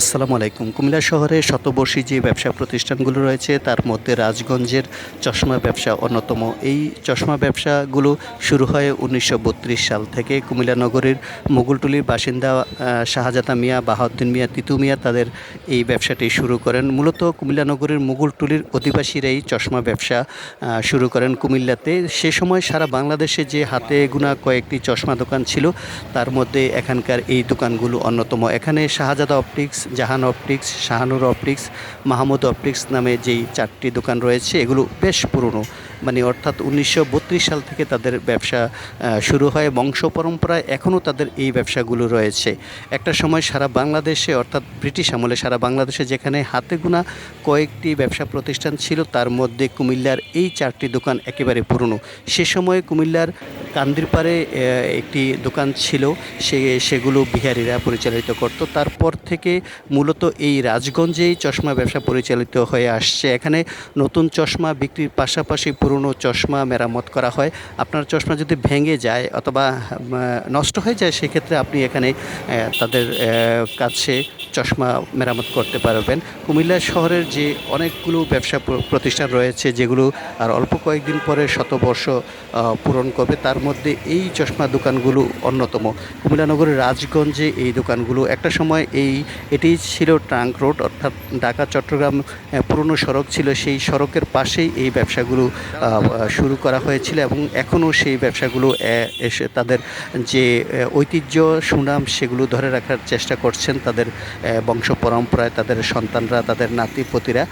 আসসালামু আলাইকুম। কুমিল্লা শহরে শতবর্ষী যে ব্যবসা প্রতিষ্ঠানগুলো রয়েছে, তার মধ্যে রাজগঞ্জের চশমা ব্যবসা অন্যতম। এই চশমা ব্যবসাগুলো শুরু হয় উনিশশো বত্রিশ সাল থেকে। কুমিল্লা নগরীর মুঘলটুলির বাসিন্দা শাহজাদা মিয়া, বাহাউদ্দিন মিয়া, তিতু মিয়া তাদের এই ব্যবসাটি শুরু করেন। মূলত কুমিল্লা নগরীর মুঘলটুলির অধিবাসীরাই চশমা ব্যবসা শুরু করেন কুমিল্লাতে। সে সময় সারা বাংলাদেশে যে হাতে গোনা কয়েকটি চশমা দোকান ছিল, তার মধ্যে এখানকার এই দোকানগুলো অন্যতম। এখানে Shahzada optics Jahan optics Shahanur optics Mahmud optics নামে যেই চারটি দোকান রয়েছে এগুলো বেশ পুরনো। মানে অর্থাৎ উনিশশো বত্রিশ সাল থেকে তাদের ব্যবসা শুরু হয় বংশ পরম্পরায় এখনও তাদের এই ব্যবসাগুলো রয়েছে। একটা সময় সারা বাংলাদেশে, অর্থাৎ ব্রিটিশ আমলে সারা বাংলাদেশে যেখানে হাতে গোনা কয়েকটি ব্যবসা প্রতিষ্ঠান ছিল, তার মধ্যে কুমিল্লার এই চারটি দোকান একেবারে পুরনো। সে সময় কুমিল্লার কান্দিরপাড়ে একটি দোকান ছিল, সে, সেগুলো বিহারিরা পরিচালিত করত। তারপর থেকে মূলত এই রাজগঞ্জেই চশমা ব্যবসা পরিচালিত হয়ে আসছে। এখানে নতুন চশমা বিক্রির পাশাপাশি পুরনো চশমা মেরামত করা হয়। আপনার চশমা যদি ভেঙে যায় অথবা নষ্ট হয়ে যায়, সেক্ষেত্রে আপনি এখানে তাদের কাছে চশমা মেরামত করতে পারবেন। কুমিল্লা শহরের যে অনেকগুলো ব্যবসা প্রতিষ্ঠান রয়েছে, যেগুলো আর অল্প কয়েকদিন পরে শতবর্ষ পূরণ করবে, তার মধ্যে এই চশমা দোকানগুলো অন্যতম। কুমিল্লা নগরের রাজগঞ্জে এই দোকানগুলো, একটা সময় এই এটি ছিল ট্রাঙ্ক রোড, অর্থাৎ ঢাকা চট্টগ্রাম পুরনো সড়ক ছিল, সেই সড়কের পাশেই এই ব্যবসাগুলো শুরু করা হয়েছিল এবং এখনও সেই ব্যবসাগুলো এসে তাদের যে ঐতিহ্য, সুনাম সেগুলো ধরে রাখার চেষ্টা করছেন তাদের বংশ পরম্পরায় তাদের সন্তানরা, তাদের নাতিপতিরা।